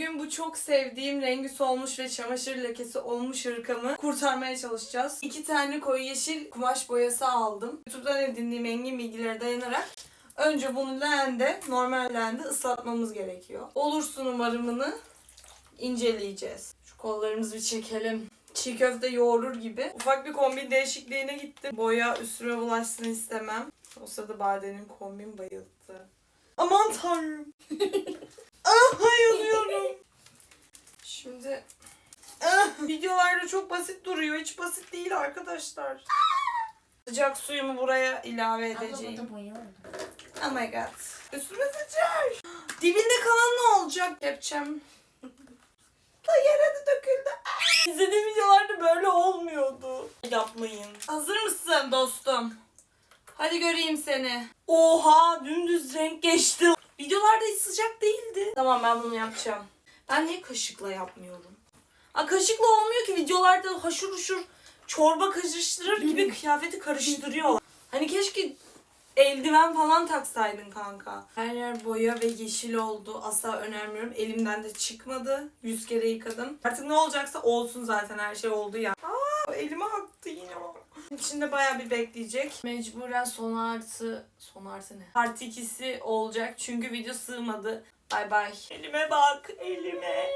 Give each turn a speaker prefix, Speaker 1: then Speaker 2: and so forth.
Speaker 1: Bugün bu çok sevdiğim rengi solmuş ve çamaşır lekesi olmuş hırkamı kurtarmaya çalışacağız. İki tane koyu yeşil kumaş boyası aldım. YouTube'dan edindiğim engin bilgilere dayanarak önce bunu leğende, normal leğende ıslatmamız gerekiyor. Olursun umarımını inceleyeceğiz. Şu kollarımızı bir çekelim. Çiğ köfte yoğurur gibi. Ufak bir kombin değişikliğine gittim. Boya üstüme bulaşsın istemem. O sırada Bade'nin kombin bayıldı. Aman tanrım. Şimdi videolarda çok basit duruyor. Hiç basit değil arkadaşlar. Sıcak suyumu buraya ilave edeceğim. Oh my god. Üstüme sıcak. Dibinde kalan ne olacak? Kepçem. Da yere de döküldü. İzlediğim videolarda böyle olmuyordu. Yapmayın. Hazır mısın dostum? Hadi göreyim seni. Oha dümdüz renk geçti. Videolarda hiç sıcak değildi. Tamam ben bunu yapacağım. Ben niye kaşıkla yapmıyorum? Aa, kaşıkla olmuyor ki videolarda haşır huşur çorba karıştırır gibi kıyafeti karıştırıyor. Hani keşke eldiven falan taksaydın kanka. Her yer boya ve yeşil oldu. Asla önermiyorum. Elimden de çıkmadı. Yüz kere yıkadım. Artık ne olacaksa olsun zaten her şey oldu ya. Aa, elime aktı yine o. İçinde bayağı bir bekleyecek. Mecburen son artı... Son artı ne? Part 2'si olacak çünkü video sığmadı. Bay bay. Elime bak elime.